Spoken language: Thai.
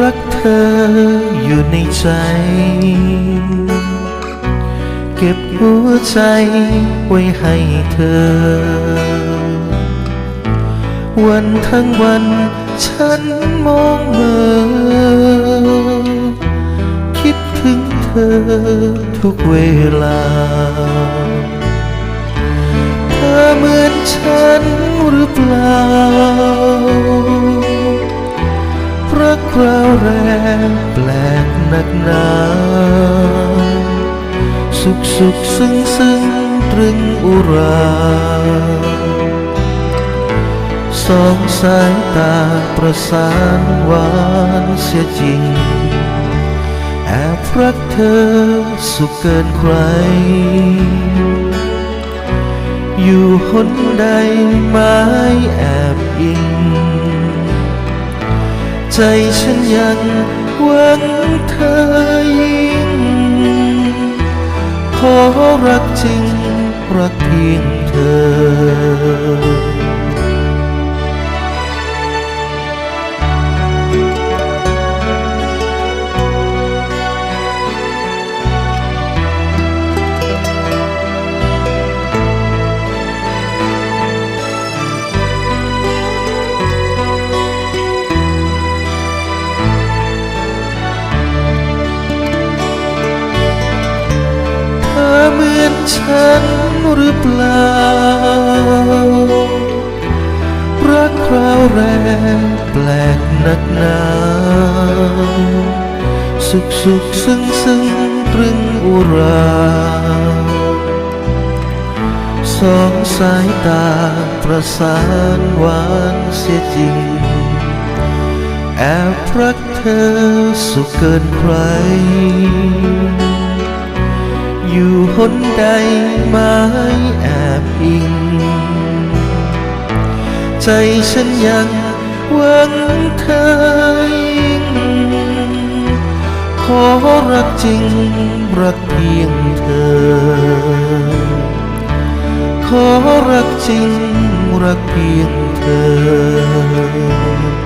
รักเธออยู่ในใจ เก็บหัวใจไว้ให้เธอ วันทั้งวันฉันมองเมื่อคิดถึงเธอทุกเวลา แปลกหนักหนาสุขสุขซึ้งซึ้งตรึงอุรา สองสายตาประสานหวานเสียจริง แอบรักเธอสุขเกินใคร อยู่หนใดไม้แอบอิง ใจฉันยังหวังเธอยิ่ง ขอรักจริง รักเพียงเธอ ฉันหรือเปล่า รักคราวแรงแปลกนักหนาสุขสุขซึ้งซึ้งตรึงอุรา สองสายตาประสานหวานเสียจริง แอบรักเธอสุขเกินใคร อยู่หนใดไม้แอบอิง ใจฉันยังหวังเธอยิ่งขอรักจริง รักเพียงเธอ ขอรักจริง รักเพียงเธอ